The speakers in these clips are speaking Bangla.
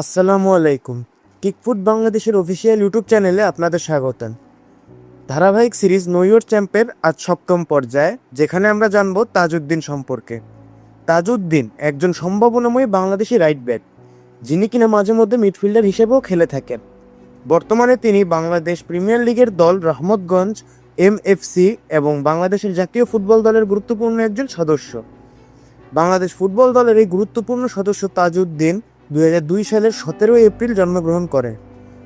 আসসালামু আলাইকুম। কিকফুট বাংলাদেশের অফিসিয়াল ইউটিউব চ্যানেলে আপনাদের স্বাগতম। ধারাবাহিক সিরিজ নৈয়র চ্যাম্পের আজ সপ্তম পর্যায়ে, যেখানে আমরা জানব তাজউদ্দিন সম্পর্কে। তাজউদ্দিন একজন সম্ভাবনাময় বাংলাদেশি রাইট ব্যাক, যিনি কিনা মাঝে মধ্যে মিডফিল্ডার হিসেবেও খেলে থাকেন। বর্তমানে তিনি বাংলাদেশ প্রিমিয়ার লিগের দল রহমতগঞ্জ, এমএফসি এবং বাংলাদেশের জাতীয় ফুটবল দলের গুরুত্বপূর্ণ একজন সদস্য। বাংলাদেশ ফুটবল দলের এই গুরুত্বপূর্ণ সদস্য তাজউদ্দিন দুই হাজার দুই সালের সতেরোই এপ্রিল জন্মগ্রহণ করে।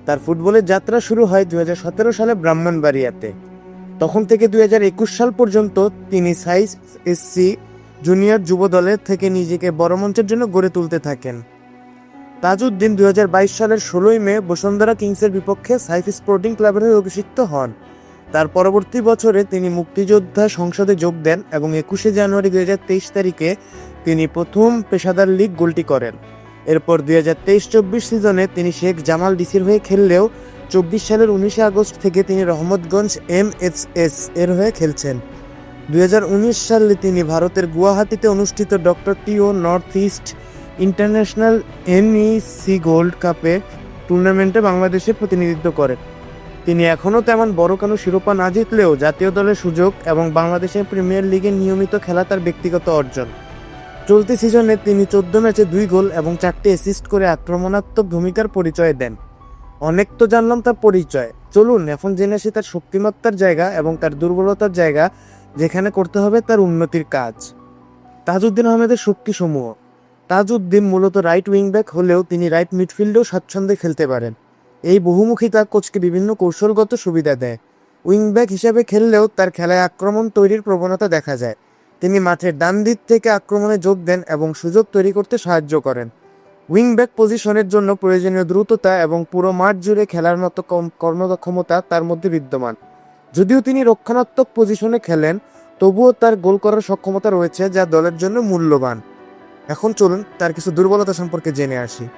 তার ফুটবলের যাত্রা শুরু হয় দুই হাজার সতেরো সালে ব্রাহ্মণবাড়িয়াতে। তখন থেকে দু হাজার একুশ সাল পর্যন্ত তিনি সাইজ এসসি জুনিয়র যুব দলের থেকে নিজেকে বড় মঞ্চের জন্য গড়ে তুলতে থাকেন। তাজউদ্দিন দু হাজার বাইশ সালের ষোলোই মে বসুন্ধরা কিংসের বিপক্ষে সাইফ স্পোর্টিং ক্লাবের হয়ে অভিষিক্ত হন। তার পরবর্তী বছরে তিনি মুক্তিযোদ্ধা সংসদে যোগ দেন এবং একুশে জানুয়ারি দুই হাজার তেইশ তারিখে তিনি প্রথম পেশাদার লিগ গোলটি করেন। এরপর দুই হাজার তেইশ চব্বিশ সিজনে তিনি শেখ জামাল ডিসির হয়ে খেললেও চব্বিশ সালের উনিশে আগস্ট থেকে তিনি রহমতগঞ্জ এম এস এর হয়ে খেলছেন। দুই হাজার উনিশ সালে তিনি ভারতের গুয়াহাটিতে অনুষ্ঠিত doctor T O north east international NEC gold cup টুর্নামেন্টে বাংলাদেশের প্রতিনিধিত্ব করেন। তিনি এখনও তেমন বড় কোনো শিরোপা না জিতলেও জাতীয় দলের সুযোগ এবং বাংলাদেশের প্রিমিয়ার লিগে নিয়মিত খেলা তার ব্যক্তিগত অর্জন। চলতি সিজনে তিনি চোদ্দ ম্যাচে দুই গোল এবং চারটি অ্যাসিস্ট করে আক্রমণাত্মক ভূমিকার পরিচয় দেন। অনেক তো জানলাম তার পরিচয়। চলুন, এখন জেনে আসি তার শক্তিমত্তার জায়গা এবং তার দুর্বলতার জায়গা, যেখানে করতে হবে তার উন্নতির কাজ। তাজউদ্দিন আহমেদের শক্তিসমূহ। তাজউদ্দিন মূলত রাইট উইংব্যাক হলেও তিনি রাইট মিডফিল্ডেও স্বাচ্ছন্দ্যে খেলতে পারেন। এই বহুমুখিতা কোচকে বিভিন্ন কৌশলগত সুবিধা দেয়। উইংব্যাক হিসাবে খেললেও তার খেলায় আক্রমণ তৈরির প্রবণতা দেখা যায়। তিনি মাঠের ডান দিক থেকে আক্রমণে যোগ দেন এবং সুযোগ তৈরি করতে সাহায্য করেন। উইংব্যাক পজিশনের জন্য প্রয়োজনীয় দ্রুততা এবং পুরো মাঠ জুড়ে খেলার মতো কর্মক্ষমতা তার মধ্যে বিদ্যমান। যদিও তিনি রক্ষণাত্মক পজিশনে খেলেন, তবুও তার গোল করার সক্ষমতা রয়েছে যা দলের জন্য মূল্যবান। এখন চলুন তার কিছু দুর্বলতা সম্পর্কে জেনে আসি।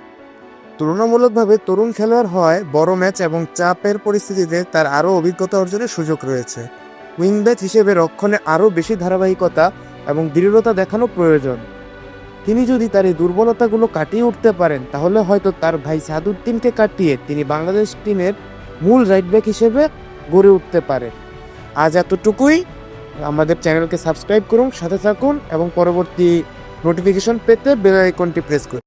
তুলনামূলকভাবে তরুণ খেলোয়াড় হয় বড় ম্যাচ এবং চাপের পরিস্থিতিতে তার আরও অভিজ্ঞতা অর্জনের সুযোগ রয়েছে। উইংব্যাক হিসেবে রক্ষণে আরও বেশি ধারাবাহিকতা এবং দৃঢ়তা দেখানো প্রয়োজন। তিনি যদি তার এই দুর্বলতাগুলো কাটিয়ে উঠতে পারেন, তাহলে হয়তো তার ভাই সাদুদ্দিনকে কাটিয়ে তিনি বাংলাদেশ টিমের মূল রাইট ব্যাক হিসেবে গড়ে উঠতে পারে আজ এতটুকুই। আমাদের চ্যানেলকে সাবস্ক্রাইব করুন, সাথে থাকুন এবং পরবর্তী নোটিফিকেশন পেতে বেল আইকনটি প্রেস করুন।